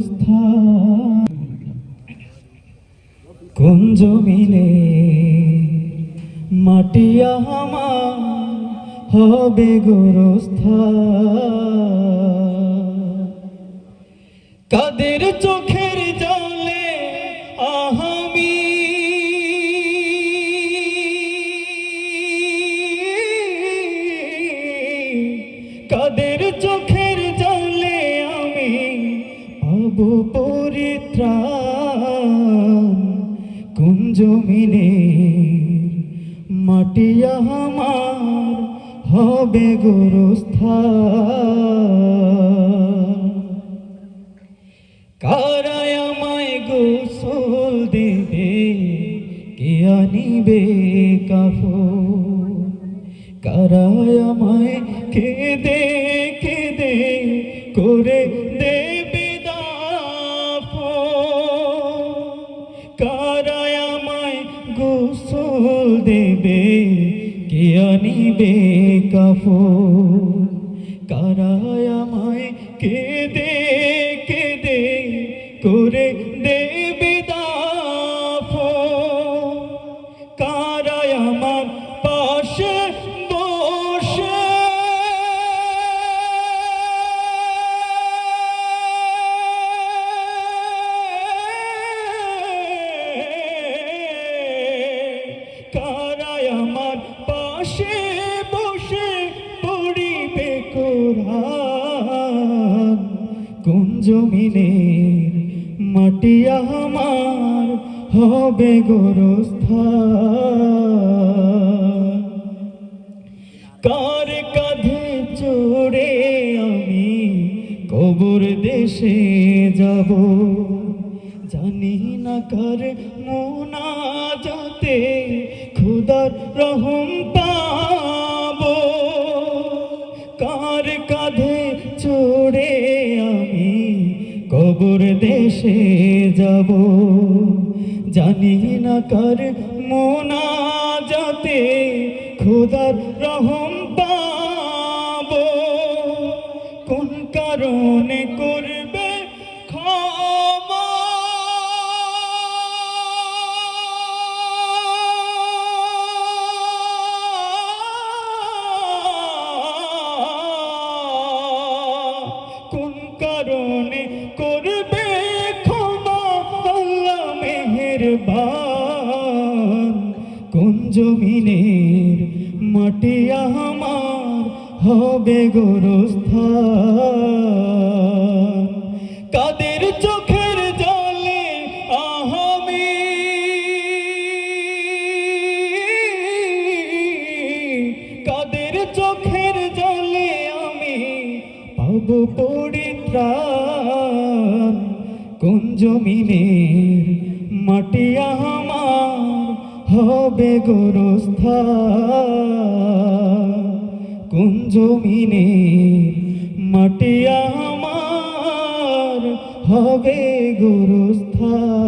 গুরুস্থান কোন জমিনে মাটি আমার হবে গুরুস্থান কাদের চোখের পরিত্রাণ কোন জমিনে মাটি আমার হবে গুরুস্থান? কারায় আমায় গোসল দেবে কে আনিবে কাফন? আমায় কেঁদে কেঁদে করে গোসল দেবে কে আনিবে কাফন? কারায় আমায় কে দে কে দে করে দেবে কোরআন কোন জমিনের মাটি আমার হবে গোরস্থান? কার কাঁধে চড়ে আমি কবর দেশে যাব? জানি না কার মোনা যাতে খুদার রহম কবর দেশে যাব। জানি না কার মোনা যাতে খোদার রহম পাব। কোন কারণে করবে ক্ষমা? মেহেরবান কোন জমিনের মাটি আমার হবে গোরস্থান? কাদের চোখের জলে আহামি? কাদের চোখের জলে আমি পাব পরিত্রাণ? কোন জমিনের মাটি আমার হবে গোরস্থান কোন জমিনে মাটি আমার হবে গোরস্থান